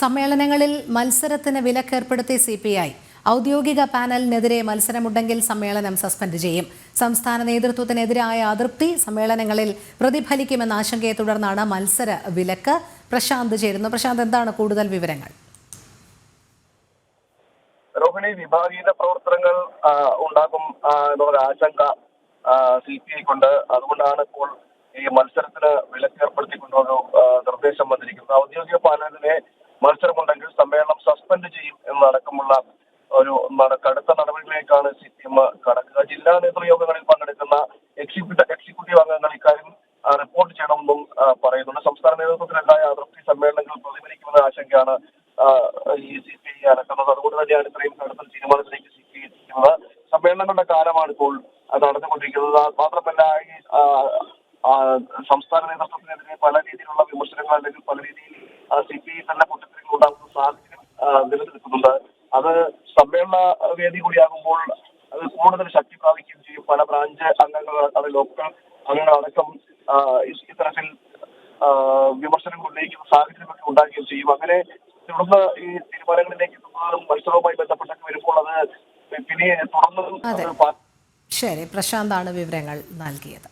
സമ്മേളനങ്ങളിൽ മത്സരത്തിന് വിലക്കേർപ്പെടുത്തി സി പി ഐ. ഔദ്യോഗിക പാനലിനെതിരെ മത്സരമുണ്ടെങ്കിൽ സമ്മേളനം സസ്പെൻഡ് ചെയ്യും. സംസ്ഥാന നേതൃത്വത്തിനെതിരായ അതൃപ്തി സമ്മേളനങ്ങളിൽ പ്രതിഫലിക്കുമെന്ന ആശങ്കയെ തുടർന്നാണ് മത്സര വിലക്ക്. പ്രശാന്ത് ചേരുന്നു. പ്രശാന്ത് എന്താണ് കൂടുതൽ വിവരങ്ങൾ? രോഹിണി വിഭാഗീയ പ്രവർത്തനങ്ങൾ ഉണ്ടാകും എന്നുള്ള ആശങ്ക സി പി ഐക്കുണ്ട് അതുകൊണ്ടാണ് ഇപ്പോൾ ഈ മത്സരത്തിന് വിലക്ക് ഏർപ്പെടുത്തിക്കൊണ്ടൊരു ആ, നിർദ്ദേശം വന്നിരിക്കുന്നത്. ഔദ്യോഗിക പാനലിനെ സമ്മേളനം സസ്പെൻഡ് ചെയ്യും എന്നടക്കമുള്ള ഒരു കടുത്ത നടപടികളിലേക്കാണ് സി പി എം കടക്കുക. ജില്ലാ നേതൃയോഗങ്ങളിൽ പങ്കെടുക്കുന്ന എക്സിക്യൂട്ടീവ് എക്സിക്യൂട്ടീവ് അംഗങ്ങൾ ഇക്കാര്യം റിപ്പോർട്ട് ചെയ്യണമെന്നും പറയുന്നുണ്ട്. സംസ്ഥാന നേതൃത്വത്തിലുണ്ടായ അതിർത്തി സമ്മേളനങ്ങൾ പ്രതിഫലിക്കുമെന്ന ആശങ്കയാണ് ഈ സി പി ഐ അടക്കുന്നത് അതുകൊണ്ട് തന്നെയാണ് ഇത്രയും കടുത്ത തീരുമാനത്തിലേക്ക് സി പി ഐ എത്തിക്കുന്നത്. സമ്മേളനങ്ങളുടെ കാലമാണ് ഇപ്പോൾ നടന്നുകൊണ്ടിരിക്കുന്നത്. മാത്രമല്ല ഈ സംസ്ഥാന നേതൃത്വത്തിനെതിരെ പല രീതിയിലുള്ള വിമർശനങ്ങൾ അല്ലെങ്കിൽ പല രീതിയിൽ സി പി ഐ തന്നെ നിലനിൽക്കുന്നുണ്ട് അത് സമ്മേളന വേദി കൂടിയാകുമ്പോൾ അത് കൂടുതൽ ശക്തി പ്രാപിക്കുകയും ചെയ്യും. പല ബ്രാഞ്ച് അംഗങ്ങൾ അത് ലോക്കൽ അംഗങ്ങളടക്കം ഇത്തരത്തിൽ വിമർശനങ്ങൾ ഉന്നയിക്കുന്ന സാഹചര്യമൊക്കെ ഉണ്ടാകുകയും ചെയ്യും. അങ്ങനെ തുടർന്ന് ഈ തീരുമാനങ്ങളിലേക്ക് എത്തുന്നതും മത്സരവുമായി ബന്ധപ്പെട്ടൊക്കെ വരുമ്പോൾ അത് പിന്നെ തുടർന്നും. ശരി. പ്രശാന്താണ് വിവരങ്ങൾ നൽകിയത്.